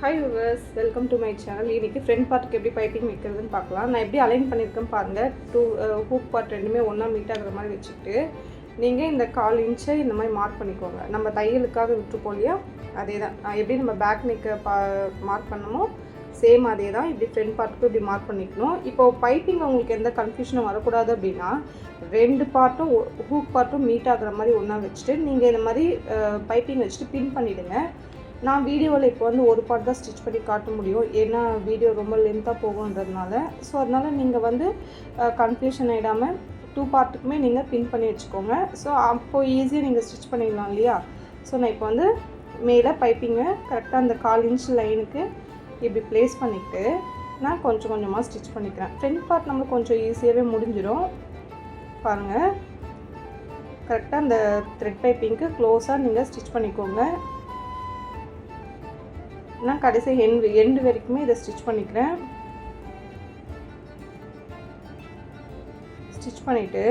Hi viewers welcome to my channel இன்றைக்கி front பார்ட்டுக்கு எப்படி பைப்பிங் வைக்கிறதுன்னு பார்க்கலாம். நான் எப்படி அலைன் பண்ணியிருக்கேன் பாருங்கள் டூ ஹூக் பார்ட் ரெண்டுமே ஒன்றா மீட் ஆகுற மாதிரி வச்சுக்கிட்டு நீங்கள் இந்த கால் இன்ச்சை இந்த மாதிரி மார்க் பண்ணிக்கோங்க. நம்ம தையலுக்காக விட்டுருப்போம் இல்லையா? அதே தான் எப்படி நம்ம பேக் நிற்க பா மார்க் பண்ணமோ சேம் அதே தான் இப்படி ஃப்ரண்ட் பார்ட்டுக்கு இப்படி மார்க் பண்ணிக்கணும். இப்போ பைப்பிங் உங்களுக்கு எந்த கன்ஃபியூஷனும் வரக்கூடாது அப்படின்னா ரெண்டு பார்ட்டும் ஹூக் பார்ட்டும் மீட் ஆகிற மாதிரி ஒன்றா வச்சுட்டு நீங்கள் இந்த மாதிரி uh, பைப்பிங் வச்சுட்டு பின் பண்ணிவிடுங்க நான் வீடியோவில் இப்போ வந்து ஒரு பார்ட் தான் ஸ்டிச் பண்ணி காட்ட முடியும். ஏன்னா வீடியோ ரொம்ப லென்த்தாக போகுன்றதுனால ஸோ அதனால் நீங்கள் வந்து கன்ஃபியூஷன் ஆகிடாமல் டூ பார்ட்டுக்குமே நீங்கள் பின் பண்ணி வச்சுக்கோங்க. ஸோ அப்போ ஈஸியாக நீங்கள் ஸ்டிச் பண்ணிடலாம் இல்லையா? ஸோ நான் இப்போ வந்து மேலே பைப்பிங்கை கரெக்டாக அந்த கால் இன்ச் லைனுக்கு இப்படி ப்ளேஸ் பண்ணிவிட்டு நான் கொஞ்சம் கொஞ்சமாக ஸ்டிச் பண்ணிக்கிறேன். ஃப்ரண்ட் பார்ட் நம்மளுக்கு கொஞ்சம் ஈஸியாகவே முடிஞ்சிடும். பாருங்கள் கரெக்டாக அந்த த்ரெட் பைப்பிங்க்கு க்ளோஸாக நீங்கள் ஸ்டிச் பண்ணிக்கோங்க. நான் கடைசி எண்டு எண்டு வரைக்குமே இதை ஸ்டிச் பண்ணிக்கிறேன். ஸ்டிச் பண்ணிவிட்டு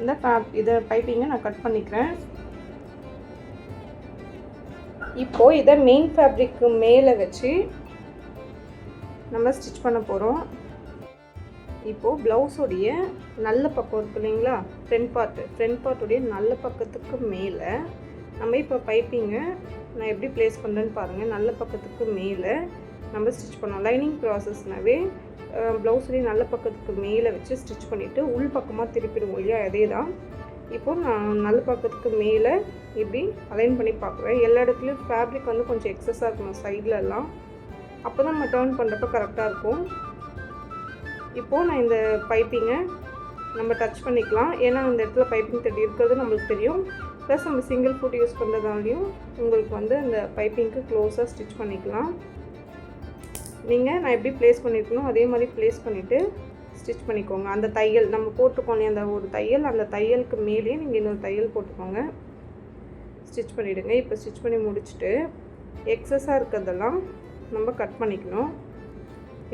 இந்த இதை பைப்பிங்கை நான் கட் பண்ணிக்கிறேன். இப்போது இதை மெயின் ஃபேப்ரிக்கு மேலே வச்சு நம்ம ஸ்டிச் பண்ண போகிறோம் இப்போது ப்ளவுஸோடைய நல்ல பக்கம் இருக்கு இல்லைங்களா? ஃப்ரண்ட் பார்ட்டு ஃப்ரண்ட் பார்ட்டுடைய நல்ல பக்கத்துக்கு மேலே நம்ம இப்போ பைப்பிங்கை நான் எப்படி ப்ளேஸ் பண்ணுறேன்னு பாருங்கள் நல்ல பக்கத்துக்கு மேலே நம்ம ஸ்டிச் பண்ணோம். லைனிங் ப்ராசஸ்னாவே ப்ளவுஸ்லேயும் நல்ல பக்கத்துக்கு மேலே வச்சு ஸ்டிச் பண்ணிவிட்டு உள் பக்கமாக திருப்பிடுவோம் இல்லையா? அதே தான் இப்போது நான் நல்ல பக்கத்துக்கு மேலே இப்படி அலைன் பண்ணி பார்க்குறேன். எல்லா இடத்துலையும் ஃபேப்ரிக் வந்து கொஞ்சம் எக்ஸஸாக இருக்கணும். சைட்லலாம் அப்போ தான் நம்ம டேர்ன் பண்ணுறப்ப கரெக்டாக இருக்கும். இப்போது நான் இந்த பைப்பிங்கை நம்ம டச் பண்ணிக்கலாம். ஏன்னா இந்த இடத்துல பைப்பிங் தட்டி இருக்கிறது நம்மளுக்கு தெரியும். ப்ளஸ் நம்ம சிங்கிள் ஃபுட் யூஸ் பண்ணுறதாலையும் உங்களுக்கு வந்து அந்த பைப்பிங்க்கு க்ளோஸாக ஸ்டிச் பண்ணிக்கலாம். நீங்கள் நான் எப்படி ப்ளேஸ் பண்ணியிருக்கணும் அதே மாதிரி ப்ளேஸ் பண்ணிவிட்டு ஸ்டிச் பண்ணிக்கோங்க. அந்த தையல் நம்ம போட்டிருக்கோம் அந்த ஒரு தையல் அந்த தையலுக்கு மேலேயே நீங்கள் இன்னொரு தையல் போட்டுக்கோங்க. ஸ்டிச் பண்ணிவிடுங்க இப்போ ஸ்டிச் பண்ணி முடிச்சுட்டு எக்ஸஸாக இருக்கிறதெல்லாம் நம்ம கட் பண்ணிக்கணும்.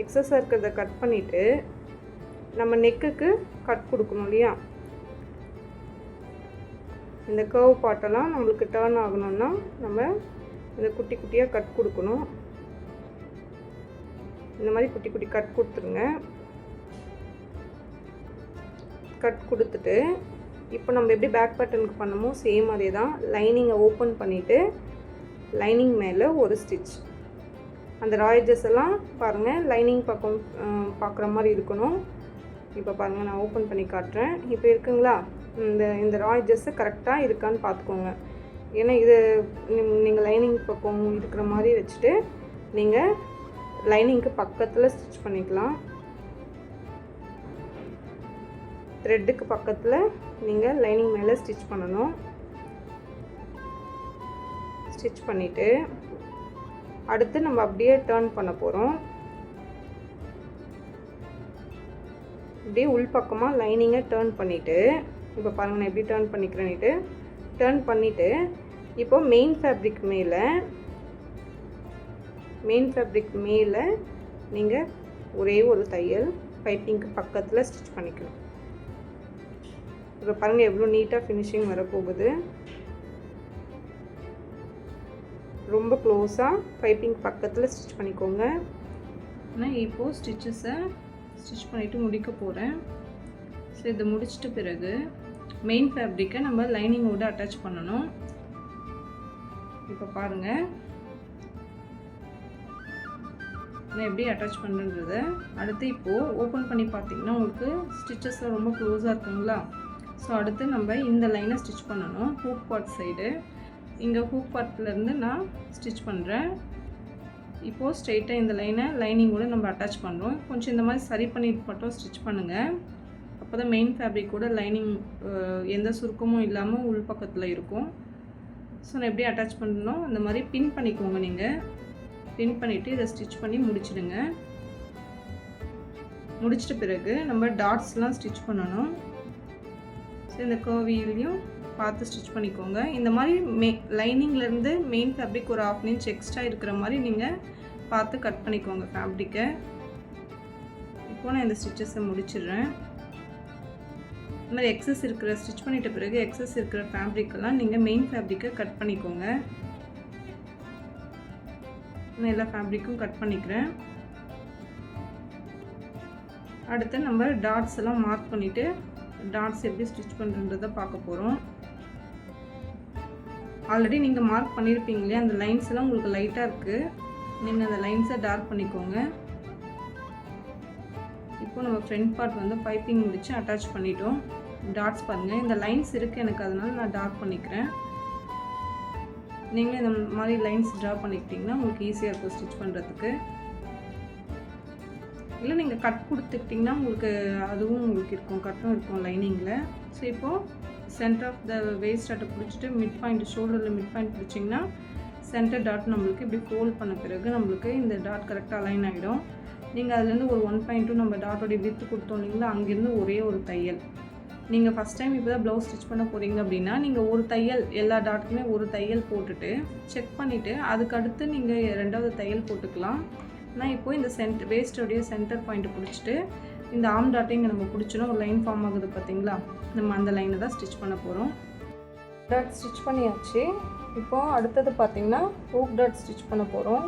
எக்ஸஸாக இருக்கிறத கட் பண்ணிவிட்டு நம்ம நெக்குக்கு கட் கொடுக்கணும் இல்லையா? இந்த கர்வ் பாட்டெல்லாம் நம்மளுக்கு டேர்ன் ஆகணும்னா நம்ம இந்த குட்டி குட்டியாக கட் கொடுக்கணும். இந்த மாதிரி குட்டி குட்டி கட் கொடுத்துருங்க. கட் கொடுத்துட்டு இப்போ நம்ம எப்படி பேக் பட்டனுக்கு பண்ணமோ சேம் அதே தான் லைனிங்கை ஓப்பன் பண்ணிவிட்டு லைனிங் மேலே ஒரு ஸ்டிச் அந்த ராயஜஸ் எல்லாம் பாருங்கள் லைனிங் பக்கம் பார்க்குற மாதிரி இருக்கணும். இப்போ பாருங்கள் நான் ஓப்பன் பண்ணி காட்டுறேன். இப்போ இருக்குங்களா? இந்த இந்த ராயஜஸ்ஸு கரெக்டாக இருக்கான்னு பார்த்துக்கோங்க. ஏன்னா இது நீங்கள் லைனிங் பக்கம் இருக்கிற மாதிரி வச்சுட்டு நீங்கள் லைனிங்க்கு பக்கத்தில் ஸ்டிச் பண்ணிக்கலாம். த்ரெட்டுக்கு பக்கத்தில் நீங்கள் லைனிங் மேலே ஸ்டிச் பண்ணணும். ஸ்டிச் பண்ணிவிட்டு அடுத்து நம்ம அப்படியே டேர்ன் பண்ண போகிறோம் இப்படியே உள்பக்கமாக லைனிங்கை டேர்ன் பண்ணிவிட்டு இப்போ பாருங்கள் நான் எப்படி டேர்ன் பண்ணிக்கிறேன்னுட்டு டேர்ன் பண்ணிவிட்டு இப்போ மெயின் ஃபேப்ரிக் மேலே மெயின் ஃபேப்ரிக் மேலே நீங்கள் ஒரே ஒரு தையல் பைப்பிங்க்கு பக்கத்தில் ஸ்டிச் பண்ணிக்கணும். இப்போ பாருங்கள் எவ்வளோ நீட்டாக ஃபினிஷிங் வரப்போகுது. ரொம்ப க்ளோஸாக பைப்பிங் பக்கத்தில் ஸ்டிச் பண்ணிக்கோங்க. ஆனால் இப்போது ஸ்டிச்சஸை ஸ்டிச் பண்ணிவிட்டு முடிக்க போகிறேன் ஸோ இதை முடிச்சிட்ட பிறகு மெயின் ஃபேப்ரிக்கை நம்ம லைனிங்கோடு அட்டாச் பண்ணணும். இப்போ பாருங்கள் நான் எப்படி அட்டாச் பண்ணுறத அடுத்து இப்போது ஓப்பன் பண்ணி பார்த்தீங்கன்னா உங்களுக்கு ஸ்டிச்சஸ்லாம் ரொம்ப க்ளோஸாக இருக்குங்களா? ஸோ அடுத்து நம்ம இந்த லைனை ஸ்டிச் பண்ணணும். ஹூக் பார்ட் சைடு இங்கே ஹூக் பார்ட்லேருந்து நான் ஸ்டிச் பண்ணுறேன் இப்போது ஸ்ட்ரெயிட்டாக இந்த லைனை லைனிங்கோடு நம்ம அட்டாச் பண்ணுறோம் கொஞ்சம் இந்த மாதிரி சரி பண்ணிட்டு மட்டும் ஸ்டிச் பண்ணுங்கள் அப்போ தான் மெயின் ஃபேப்ரிக் கூட லைனிங் எந்த சுருக்கமும் இல்லாமல் உள் பக்கத்தில் இருக்கும். ஸோ நான் எப்படி அட்டாச் பண்ணணும் அந்த மாதிரி பின் பண்ணிக்கோங்க நீங்கள் பின் பண்ணிவிட்டு இதை ஸ்டிச் பண்ணி முடிச்சிடுங்க. முடிச்சிட்ட பிறகு நம்ம டாட்ஸ்லாம் ஸ்டிச் பண்ணணும். ஸோ இந்த கோவிலையும் பார்த்து ஸ்டிச் பண்ணிக்கோங்க. இந்த மாதிரி மெ லைனிங்லேருந்து மெயின் ஃபேப்ரிக் ஒரு ஆஃப் இன்ச் எக்ஸ்ட்ரா இருக்கிற மாதிரி நீங்கள் பார்த்து கட் பண்ணிக்கோங்க ஃபேப்ரிக்கை இப்போ நான் இந்த ஸ்டிச்சஸை முடிச்சிடுறேன். இந்த மாதிரி எக்ஸஸ் இருக்கிற ஸ்டிச் பண்ணிட்ட பிறகு எக்ஸஸ் இருக்கிற ஃபேப்ரிக்கெல்லாம் நீங்கள் மெயின் ஃபேப்ரிக்கை கட் பண்ணிக்கோங்க. நான் எல்லா ஃபேப்ரிக்கும் கட் பண்ணிக்கிறேன். அடுத்து நம்ம டாட்ஸ் எல்லாம் மார்க் பண்ணிவிட்டு டாட்ஸ் எப்படி ஸ்டிச் பண்ணுறன்றதை பார்க்க போகிறோம் ஆல்ரெடி நீங்கள் மார்க் பண்ணியிருப்பீங்க இல்லையா? அந்த லைன்ஸ் எல்லாம் உங்களுக்கு லைட்டாக இருக்குது நீங்கள் அந்த லைன்ஸை டார்க் பண்ணிக்கோங்க. இப்போ நம்ம ஃப்ரண்ட் பார்ட் வந்து பைப்பிங் முடித்து அட்டாச் பண்ணிட்டோம். டாட்ஸ் பாருங்கள் இந்த லைன்ஸ் இருக்குது எனக்கு அதனால் நான் டார்க் பண்ணிக்கிறேன். நீங்களும் இந்த மாதிரி லைன்ஸ் ட்ரா பண்ணிக்கிட்டிங்கன்னா உங்களுக்கு ஈஸியாக இருக்கும் ஸ்டிச் பண்ணுறதுக்கு இல்லை நீங்கள் கட் கொடுத்துக்கிட்டிங்கன்னா உங்களுக்கு அதுவும் உங்களுக்கு இருக்கும். கட்டும் இருக்கும் லைனிங்கில் ஸோ இப்போது சென்டர் ஆஃப் த வேஸ்ட் அட்டை பிடிச்சிட்டு மிட் பாயிண்ட் ஷோல்டரில் மிட் பாயிண்ட் பிடிச்சிங்கன்னா சென்டர் டாட் நம்மளுக்கு இப்படி ஃபோல்ட் பண்ண பிறகு நம்மளுக்கு இந்த டாட் கரெக்டாக அலைன் ஆகிடும் நீங்கள் அதுலேருந்து ஒரு ஒன் பாயிண்ட் டூ நம்ம டாட்டோடைய வித்து கொடுத்தோம் இல்லைங்களா அங்கேருந்து ஒரே ஒரு தையல். நீங்கள் ஃபஸ்ட் டைம் இப்போ தான் ப்ளவுஸ் ஸ்டிச் பண்ண போகிறீங்க அப்படின்னா நீங்கள் ஒரு தையல் எல்லா டாட்டுக்குமே ஒரு தையல் போட்டுட்டு செக் பண்ணிவிட்டு அதுக்கடுத்து நீங்கள் ரெண்டாவது தையல் போட்டுக்கலாம். நான் இப்போது இந்த சென்ட் வேஸ்டோடைய சென்டர் பாயிண்ட் பிடிச்சிட்டு இந்த ஆம் டாட்டை இங்கே நம்ம பிடிச்சிடும் ஒரு லைன் ஃபார்ம் ஆகுது பார்த்தீங்களா நம்ம அந்த லைனை தான் ஸ்டிச் பண்ண போகிறோம் டாட் ஸ்டிச் பண்ணியாச்சு. இப்போது அடுத்தது பார்த்திங்கன்னா ஹூக் டாட் ஸ்டிச் பண்ண போகிறோம்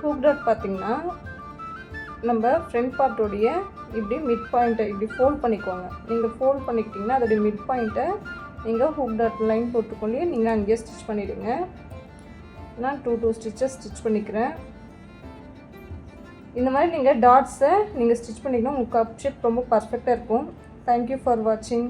ஹூக் டாட் பார்த்திங்கன்னா நம்ம ஃப்ரண்ட் பார்ட்டோடைய இப்படி மிட் பாயிண்ட்டை இப்படி ஃபோல்ட் பண்ணிக்கோங்க. நீங்கள் ஃபோல்ட் பண்ணிக்கிட்டிங்கன்னா அதோடைய மிட் பாயிண்ட்டை நீங்கள் ஹூக் டாட் லைன் போட்டுக்கொண்டே நீங்கள் அங்கேயே ஸ்டிச் பண்ணிவிடுங்க நான் டூ டூ ஸ்டிச்சஸ் ஸ்டிச் பண்ணிக்கிறேன். இந்த மாதிரி நீங்கள் டாட்ஸை நீங்கள் ஸ்டிச் பண்ணிங்கன்னா உங்களுக்கு கப் ஷேப் ரொம்ப பர்ஃபெக்டாக இருக்கும். தேங்க்யூ ஃபார் வாட்சிங்